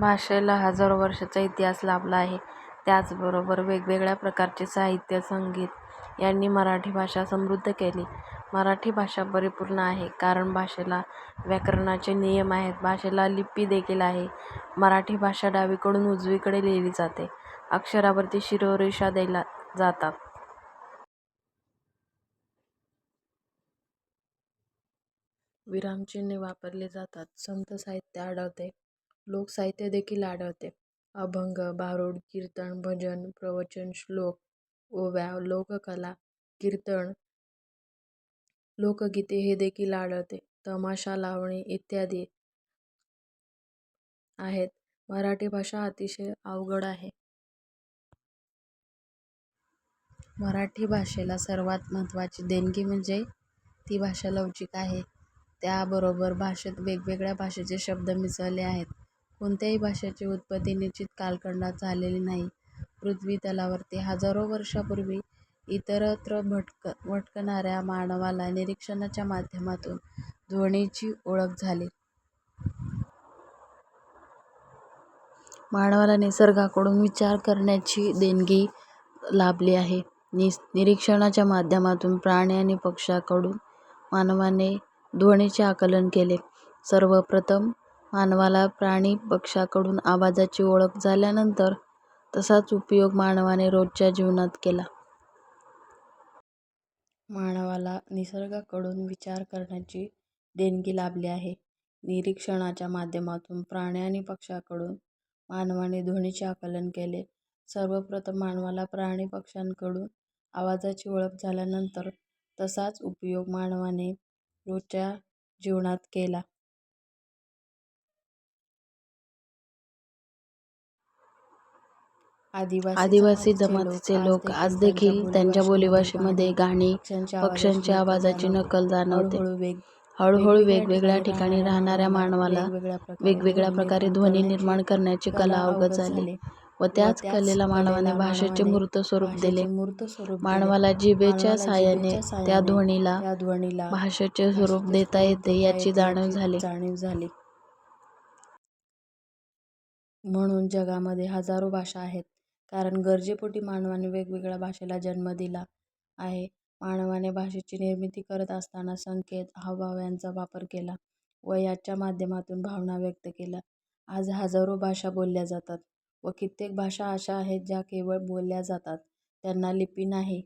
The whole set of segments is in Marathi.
भाषेला हजारो वर्षांचा इतिहास लाभला आहे. त्याचबरोबर वेगवेगळ्या प्रकारचे साहित्य, संगीत यांनी मराठी भाषा समृद्ध केली. मराठी भाषा परिपूर्ण आहे, कारण भाषेला व्याकरणाचे नियम आहेत. भाषेला लिपी देखील आहे. मराठी भाषा डावीकडून उजवीकडे लिहिली जाते. अक्षरांवरती शिरोरेषा दिल्या जातात. विरामचिन्हे वापरली जातात. संत साहित्य आढळते. लोकसाहित्य देखील आढळते. अभंग, भारुड, कीर्तन, भजन, प्रवचन, श्लोक, ओव्या, लोककला, कीर्तन, लोकगीते हे देखील आढळते. तमाशा, लावणी इत्यादी आहेत. मराठी भाषा अतिशय अवघड आहे. मराठी भाषेला सर्वात महत्त्वाची देणगी म्हणजे ती भाषा लवचिक आहे. त्याबरोबर भाषेत वेगवेगळ्या भाषेचे शब्द मिसळले आहेत. कोणत्याही भाषेची उत्पत्ती निश्चित कालखंडात झालेली नाही. पृथ्वीतलावरती हजारो वर्षांपूर्वी इतरत्र भटक भटकणाऱ्या मानवाला निरीक्षणाच्या माध्यमातून ध्वनीची ओळख झाली. मानवाला निसर्गाकडून विचार करण्याची देणगी लाभली आहे. निरीक्षणाच्या माध्यमातून प्राणी आणि पक्ष्यांकडून मानवाने ध्वनीचे आकलन केले. सर्वप्रथम मानवाला प्राणी पक्षाकडून आवाजाची ओळख झाल्यानंतर तसाच उपयोग मानवाने रोजच्या जीवनात केला. मानवाला निसर्गाकडून विचार करण्याची देणगी लाभली आहे. निरीक्षणाच्या माध्यमातून प्राणी आणि पक्षाकडून मानवाने ध्वनीचे आकलन केले. सर्वप्रथम मानवाला प्राणी-पक्ष्यांकडून आवाजाची ओळख झाल्यानंतर तसाच उपयोग मानवाने रोजच्या जीवनात केला. आदिवासी जमातीचे लोक आजदेखील त्यांच्या बोलीभाषेमध्ये गाणी, पक्ष्यांच्या आवाजाची नकल जाणवते. हळूहळू वेगवेगळ्या ठिकाणी राहणाऱ्या मानवाला वेगवेगळ्या प्रकारे ध्वनी निर्माण करण्याची कला अवगत झाली व त्याच कलेला मानवाने भाषेचे मूर्त स्वरूप दिले. मानवाला जिभेच्या साहाय्याने त्या ध्वनीला भाषेचे स्वरूप देता येते याची जाणीव झाली. म्हणून जगामध्ये हजारो भाषा आहेत. कारण गरजेपोटी मानवाने वेगवेगळ्या भाषेला जन्म दिला आहे. मानवाने भाषेची निर्मिती करत असताना संकेत, हावभाव यांचा वापर केला व याच्या माध्यमातून भावना व्यक्त केल्या. आज हजारो भाषा बोलल्या जातात व कित्येक भाषा अशा आहेत ज्या केवळ बोलल्या जातात, त्यांना लिपी नाही.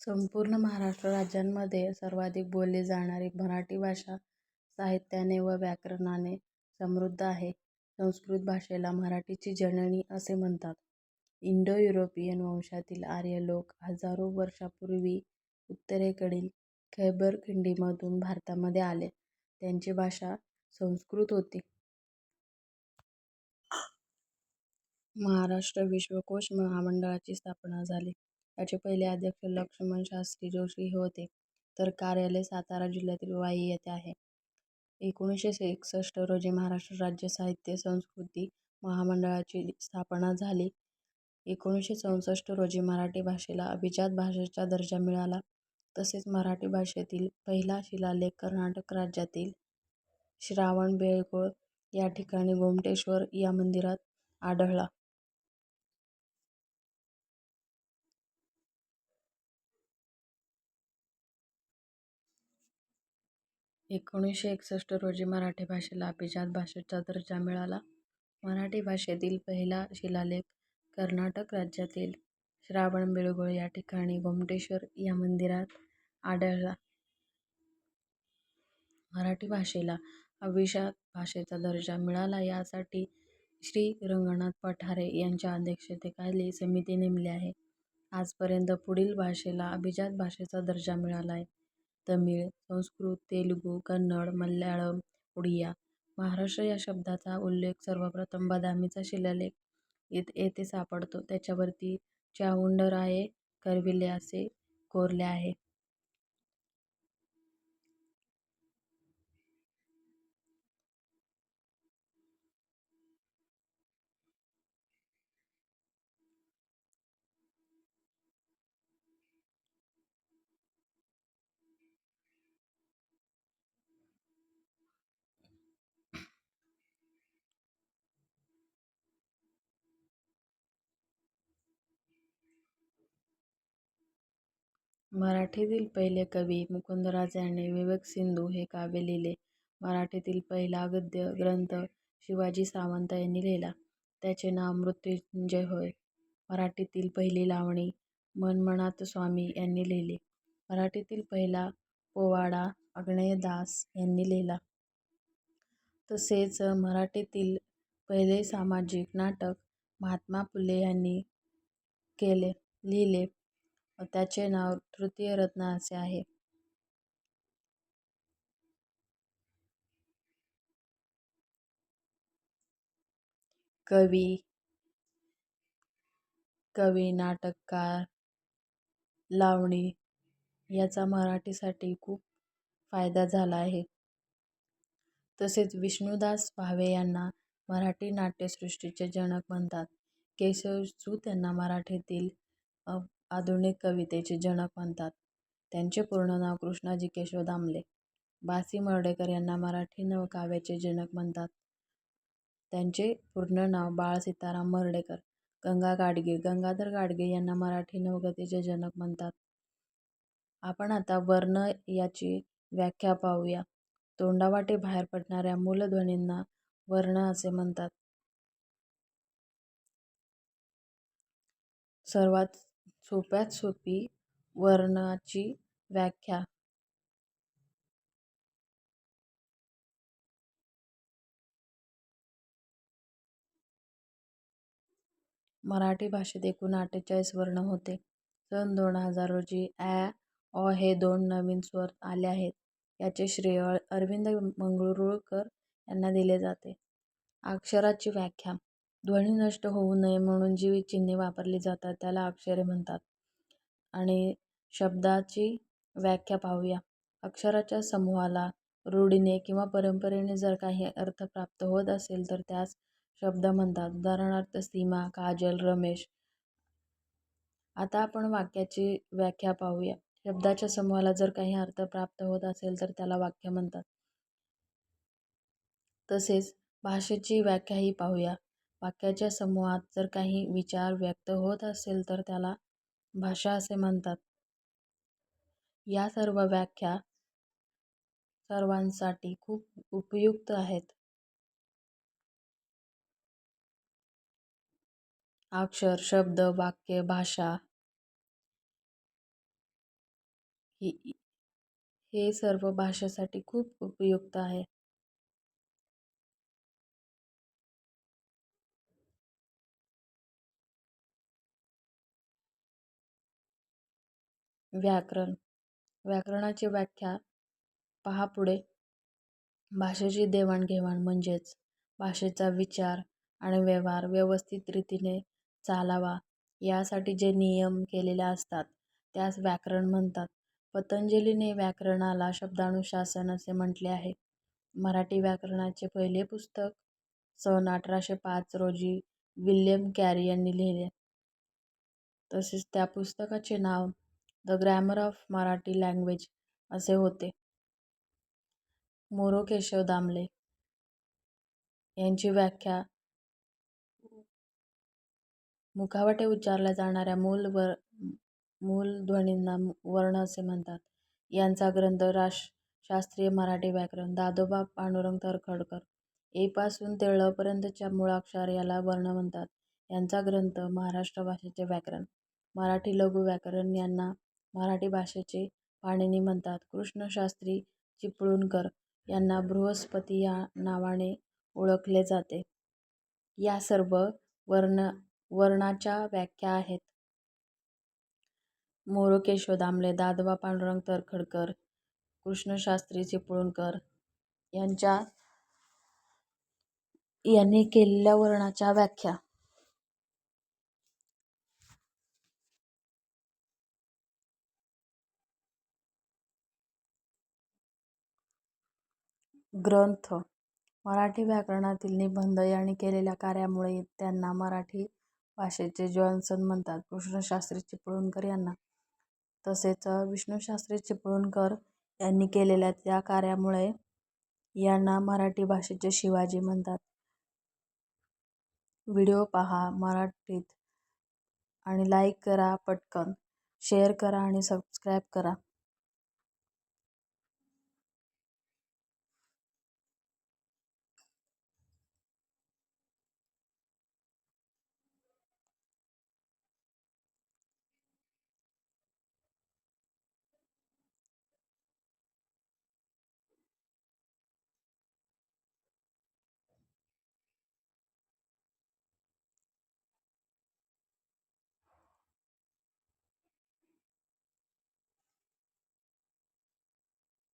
संपूर्ण महाराष्ट्र राज्यांमध्ये सर्वाधिक बोलली जाणारी मराठी भाषा साहित्याने व व्याकरणाने समृद्ध आहे. संस्कृत भाषेला मराठीची जननी असे म्हणतात. इंडो-युरोपियन वंशातील आर्य लोक हजारो वर्षापूर्वी उत्तरेकडील खैबर खिंडीमधून भारतामध्ये आले. त्यांची भाषा संस्कृत होती. महाराष्ट्र विश्वकोश महामंडळाची स्थापना झाली. याचे पहिले अध्यक्ष लक्ष्मण शास्त्री जोशी हे होते तर कार्यालय सातारा जिल्ह्यातील वाई येथे आहे. एकोणीसशे एकसष्ट रोजी महाराष्ट्र राज्य साहित्य संस्कृती महामंडळाची स्थापना झाली. एकोणीसशे चौसष्ट रोजी मराठी भाषेला अभिजात भाषेचा दर्जा मिळाला. तसेच मराठी भाषेतील पहिला शिलालेख कर्नाटक राज्यातील श्रावणबेळगोळ या ठिकाणी गोमटेश्वर या मंदिरात आढळला. एकोणीसशे एकसष्ट रोजी मराठी भाषेला अभिजात भाषेचा दर्जा मिळाला. मराठी भाषेतील पहिला शिलालेख कर्नाटक राज्यातील श्रावणबेळगोळ या ठिकाणी गोमटेश्वर या मंदिरात आढळला. मराठी भाषेला अभिजात भाषेचा दर्जा मिळाला यासाठी श्री. रंगनाथ पठारे यांच्या अध्यक्षतेखाली समिती नेमली आहे. आजपर्यंत पुढील भाषेला अभिजात भाषेचा दर्जा मिळाला आहे. तमिळ, संस्कृत, तेलुगू, कन्नड, मल्याळम, उडिया महाराष्ट्र या शब्दाचा उल्लेख सर्वप्रथम बदामीचा शिलालेख येथे सापडतो. त्याच्यावरती चावुंडराय करविले असे कोरले आहे. मराठीतील पहिले कवी मुकुंदराज यांनी विवेक सिंधू हे काव्य लिहिले. मराठीतील पहिला गद्य ग्रंथ शिवाजी सावंत यांनी लिहिला. त्याचे नाव मृत्युंजय होय. मराठीतील पहिली लावणी मनमनाथ स्वामी यांनी लिहिली. मराठीतील पहिला पोवाडा अग्नेयदास यांनी लिहिला. तसेच मराठीतील पहिले सामाजिक नाटक महात्मा फुले यांनी केले लिहिले. त्याचे नाव तृतीयरत्न असे आहे. कवी, कवी, नाटककार, लावणी याचा मराठीसाठी खूप फायदा झाला आहे. तसेच विष्णुदास भावे यांना मराठी नाट्यसृष्टीचे जनक म्हणतात. केशव सू त्यांना मराठीतील आधुनिक कवितेचे जनक म्हणतात. त्यांचे पूर्ण नाव कृष्णाजी केशव दामले. बा. सी. मर्ढेकर यांना मराठी नवकाव्याचे जनक म्हणतात. त्यांचे पूर्ण नाव बाळ सीताराम मर्ढेकर. गंगा गाडगीळ गंगाधर गाडगीळ यांना मराठी नवगतीचे जनक म्हणतात. आपण आता वर्ण याची व्याख्या पाहूया. तोंडावाटे बाहेर पडणाऱ्या मूलध्वनींना वर्ण असे म्हणतात. सर्वात सोप्यात सोपी वर्णाची व्याख्या मराठी भाषेत एकूण अठ्ठेचाळीस वर्ण होते. सन दोन हजार रोजी ॲ, ऑ हे दोन नवीन स्वर आले आहेत. याचे श्रेय अरविंद मंगरुळकर यांना दिले जाते. अक्षराची व्याख्या ध्वनी नष्ट होऊ नये म्हणून जी चिन्हे वापरली जातात त्याला अक्षरे म्हणतात. आणि शब्दाची व्याख्या पाहूया. अक्षराच्या समूहाला रूढीने किंवा परंपरेने जर काही अर्थ प्राप्त होत असेल तर त्यास शब्द म्हणतात. उदाहरणार्थ सीमा, काजल, रमेश. आता आपण वाक्याची व्याख्या पाहूया. शब्दाच्या समूहाला जर काही अर्थ प्राप्त होत असेल तर त्याला वाक्य म्हणतात. तसेच भाषेची व्याख्याही पाहूया. वाक्याच्या समूहात जर काही विचार व्यक्त होत असेल तर त्याला भाषा असे म्हणतात. या सर्व व्याख्या सर्वांसाठी खूप उपयुक्त आहेत. अक्षर, शब्द, वाक्य, भाषा ही हे सर्व भाषेसाठी खूप उपयुक्त आहे. व्याकरण व्याकरणाची व्याख्या पहा पुढे. भाषेची देवाणघेवाण म्हणजेच भाषेचा विचार आणि व्यवहार व्यवस्थित रीतीने चालावा यासाठी जे नियम केलेले असतात त्यास व्याकरण म्हणतात. पतंजलीने व्याकरणाला शब्दानुशासन असे म्हटले आहे. मराठी व्याकरणाचे पहिले पुस्तक सन अठराशे पाच रोजी विल्यम कॅरी यांनी लिहिले. तसेच त्या पुस्तकाचे नाव the grammar of Marathi language असे होते. मोरो केशव दामले यांची व्याख्या मुखावटे उच्चारल्या जाणाऱ्या मूल वर मूलध्वनींना वर्ण असे म्हणतात. यांचा ग्रंथ शास्त्रीय मराठी व्याकरण. दादोबा पांडुरंग तरखडकर ए पासून ते ळ मुळाक्षर याला वर्ण म्हणतात. यांचा ग्रंथ महाराष्ट्र भाषेचे व्याकरण. मराठी लघु व्याकरण यांना मराठी भाषेचे पाणिनी म्हणतात. कृष्णशास्त्री चिपळूणकर यांना बृहस्पती या नावाने ओळखले जाते. या सर्व वर्ण वर्णाच्या व्याख्या आहेत. मोरो केशव दामले, दादवा पांडुरंग तरखडकर कृष्णशास्त्री चिपळूणकर यांच्या यांनी केलेल्या वर्णाच्या व्याख्या. ग्रंथ मराठी व्याकरणातील निबंध यांनी केलेल्या कार्यामुळे त्यांना मराठी भाषेचे जॉन्सन म्हणतात. कृष्णशास्त्री चिपळूणकर यांना. तसेच विष्णूशास्त्री चिपळूणकर यांनी केलेल्या त्या कार्यामुळे यांना मराठी भाषेचे शिवाजी म्हणतात. व्हिडिओ पहा मराठीत आणि लाईक करा पटकन. शेअर करा आणि सबस्क्राईब करा